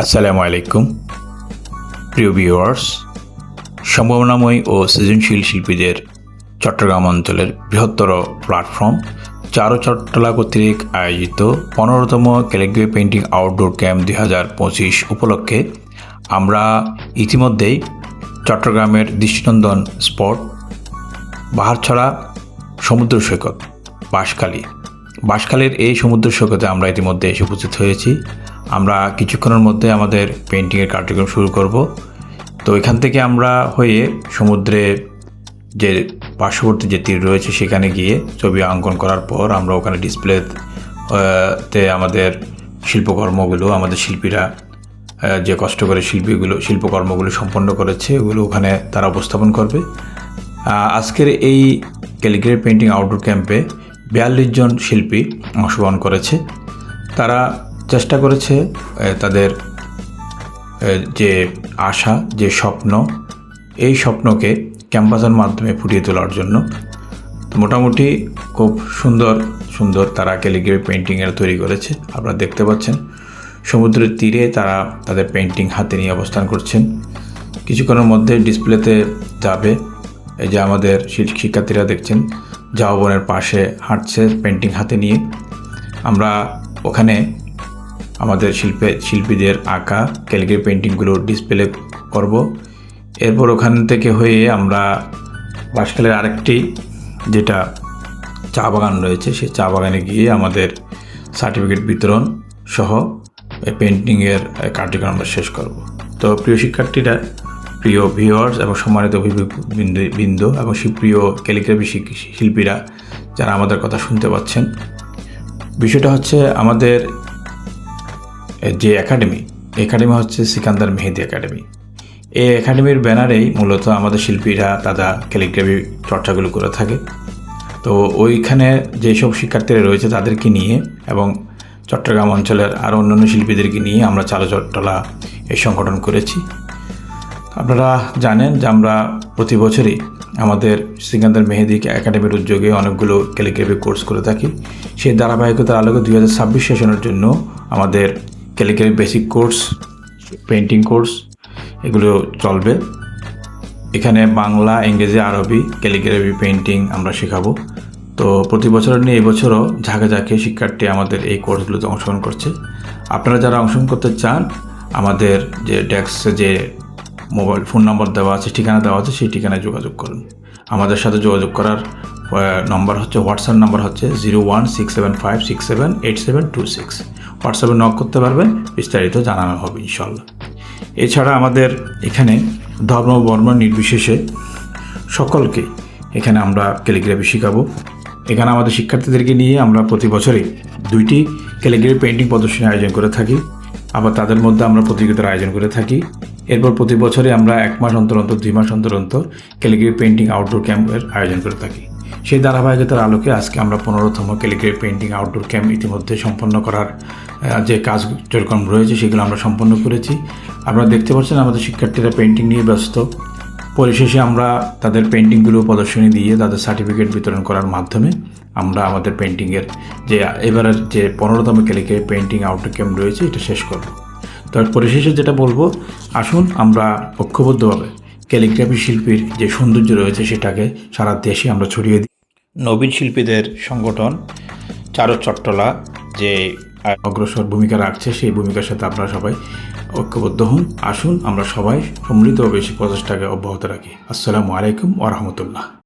আসসালামু আলাইকুম। প্রিয় ভিউয়ার্স, সম্ভাবনাময় ও সৃজনশীল শিল্পীদের চট্টগ্রাম অঞ্চলের বৃহত্তর প্ল্যাটফর্ম চারো চট্টলা কর্তৃক আয়োজিত পনেরোতম ক্যালিগ্রাফি পেন্টিং আউটডোর ক্যাম্প দুই হাজার পঁচিশ উপলক্ষে আমরা ইতিমধ্যেই চট্টগ্রামের দৃষ্টিনন্দন স্পট, বাহারছড়া, সমুদ্র সৈকত, বাঁশখালী বাঁশখালীর এই সমুদ্র সৈকতে আমরা ইতিমধ্যে এসে উপস্থিত হয়েছি। আমরা কিছুক্ষণের মধ্যে আমাদের পেন্টিংয়ের কার্যক্রম শুরু করব। তো এখান থেকে আমরা হয়ে সমুদ্রে যে পার্শ্ববর্তী যে তীর রয়েছে সেখানে গিয়ে ছবি অঙ্কন করার পর আমরা ওখানে ডিসপ্লে তে আমাদের শিল্পকর্মগুলো, আমাদের শিল্পীরা যে কষ্ট করে শিল্পীগুলো, শিল্পকর্মগুলো সম্পন্ন করেছে, ওগুলো ওখানে তারা উপস্থাপন করবে। আজকের এই ক্যালিগ্রাফি পেন্টিং আউটডোর ক্যাম্পে বিয়াল্লিশ জন শিল্পী অংশগ্রহণ করেছে। তারা চেষ্টা করেছে তাদের যে আশা, যে স্বপ্ন, এই স্বপ্নকে ক্যাম্পাসের মাধ্যমে ফুটিয়ে তোলার জন্য। মোটামুটি খুব সুন্দর সুন্দর তারা ক্যালিগ্রাফি পেন্টিংয়ের তৈরি করেছে। আপনারা দেখতে পাচ্ছেন, সমুদ্রের তীরে তারা তাদের পেন্টিং হাতে নিয়ে অবস্থান করছেন। কিছুক্ষণের মধ্যে ডিসপ্লেতে যাবে। এই যে আমাদের শিক্ষার্থীরা দেখছেন জাওবনের পাশে হাঁটছে পেন্টিং হাতে নিয়ে। আমরা ওখানে আমাদের শিল্পে, শিল্পীদের আঁকা, ক্যালিগ্রাফি পেন্টিংগুলো ডিসপ্লে করব। এরপর ওখান থেকে হয়ে আমরা বাঁশখালের আরেকটি, যেটা চা বাগান রয়েছে, সেই চা বাগানে গিয়ে আমাদের সার্টিফিকেট বিতরণ সহ পেন্টিংয়ের কার্যক্রম আমরা শেষ করব। তো প্রিয় শিক্ষার্থীরা প্রিয় ভিউয়ার্স এবং সম্মানিত বৃন্দ- এবং প্রিয় ক্যালিগ্রাফি শিল্পীরা যারা আমাদের কথা শুনতে পাচ্ছেন। বিষয়টা হচ্ছে আমাদের যে একাডেমি একাডেমি হচ্ছে সিকান্দার মেহেদি একাডেমি এই একাডেমির ব্যানারেই মূলত আমাদের শিল্পীরা তারা ক্যালিগ্রাফি চর্চাগুলো করে থাকে। তো ওইখানে যেসব শিক্ষার্থীরা রয়েছে তাদেরকে নিয়ে এবং চট্টগ্রাম অঞ্চলের আরও অন্যান্য শিল্পীদেরকে নিয়ে আমরা চালো চট্টলা এই সংগঠন করেছি। আপনারা জানেন যে আমরা প্রতি বছরই আমাদের সিকান্দার মেহেদি একাডেমির উদ্যোগে অনেকগুলো ক্যালিগ্রাফি কোর্স করে থাকি। সেই ধারাবাহিকতার আলোকে দুই হাজার ছাব্বিশ সেশনের জন্য আমাদের calligraphy basic course painting course এগুলো চলবে। এখানে বাংলা, ইংরেজি, আরবি, ক্যালিগ্রাফি পেন্টিং আমরা শেখাবো। তো প্রতি বছরের নিয়ে এবছরও ঝাঁকে ঝাঁকে শিক্ষার্থী আমাদের এই কোর্সগুলোতে অংশগ্রহণ করছে। আপনারা যারা অংশগ্রহণ করতে চান, আমাদের যে ডেস্কে, যে মোবাইল ফোন নম্বর দেওয়া আছে, ঠিকানা দেওয়া আছে, সেই ঠিকানায় যোগাযোগ করুন। আমাদের সাথে যোগাযোগ করার নম্বর হচ্ছে হোয়াটসঅ্যাপ নাম্বার হচ্ছে zero one six seven five six seven eight seven two six হোয়াটসঅ্যাপে নক করতে পারবেন বিস্তারিত জানানো হবে ইনশাল্লাহ এছাড়া আমাদের এখানে ধর্ম বর্ণ নির্বিশেষে সকলকে এখানে আমরা ক্যালিগ্রাফি শেখাবো। এখানে আমাদের শিক্ষার্থীদেরকে নিয়ে আমরা প্রতি বছরে দুইটি ক্যালিগ্রাফি পেন্টিং প্রদর্শনী আয়োজন করে থাকি। আবার তাদের মধ্যে আমরা প্রতিযোগিতার আয়োজন করে থাকি। এরপর প্রতি বছরে আমরা এক মাস অন্তর অন্তর, দুই মাস অন্তর অন্তর ক্যালিগ্রাফি পেন্টিং আউটডোর ক্যাম্পের আয়োজন করে থাকি। সেই ধারাবাহিকতার আলোকে আজকে আমরা পনেরোতম ক্যালিগ্রাফি পেন্টিং আউটডোর ক্যাম্প ইতিমধ্যে সম্পন্ন করার যে কাজ যেরকম রয়েছে সেগুলো আমরা সম্পন্ন করেছি। আপনারা দেখতে পাচ্ছেন আমাদের শিক্ষার্থীরা পেন্টিং নিয়ে ব্যস্ত। পরিশেষে আমরা তাদের পেন্টিংগুলো প্রদর্শনী দিয়ে তাদের সার্টিফিকেট বিতরণ করার মাধ্যমে আমরা আমাদের পেন্টিংয়ের যে, এবারের যে পনেরোতম ক্যালিকে পেন্টিং আউটডোর ক্যাম্প রয়েছে, এটা শেষ করব। তো পরিশেষে যেটা বলব, আসুন আমরা ঐক্যবদ্ধভাবে ক্যালিগ্রাফি শিল্পীর যে সৌন্দর্য রয়েছে সেটাকে সারা দেশে আমরা ছড়িয়ে দিই। নবীন শিল্পীদের সংগঠন চারো চট্টলা যে অগ্রসর ভূমিকা রাখছে, সেই ভূমিকার সাথে আপনারা সবাই ঐক্যবদ্ধ হন। আসুন আমরা সবাই সম্মিলিত ও বেশি প্রচেষ্টাকে অব্যাহত রাখি। আসসালামু আলাইকুম ওরহমতুল্লাহ